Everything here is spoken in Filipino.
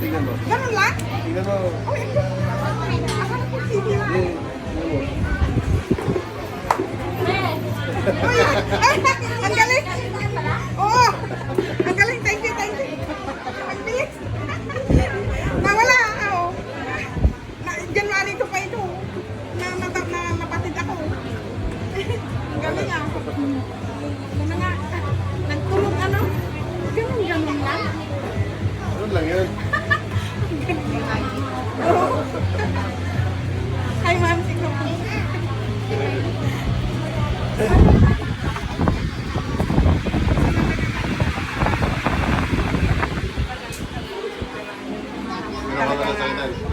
tingnan mo. Ganun lang? Tingnan mo. Oh, ito. Akala ko lang. Tingnan mo. Ang galing. Oo. Ang galing. Thank you, thank you. Ang bilis. Nawala. Oo. Na, January to pa ito. Na, na, na, napatid ako. Ang galing ah. Ano nga. Nagtulog ano. Ganun, ganun lang. Ano lang yan? Oo. Hi, ma'am. Tingnan mo. Ano ka na sa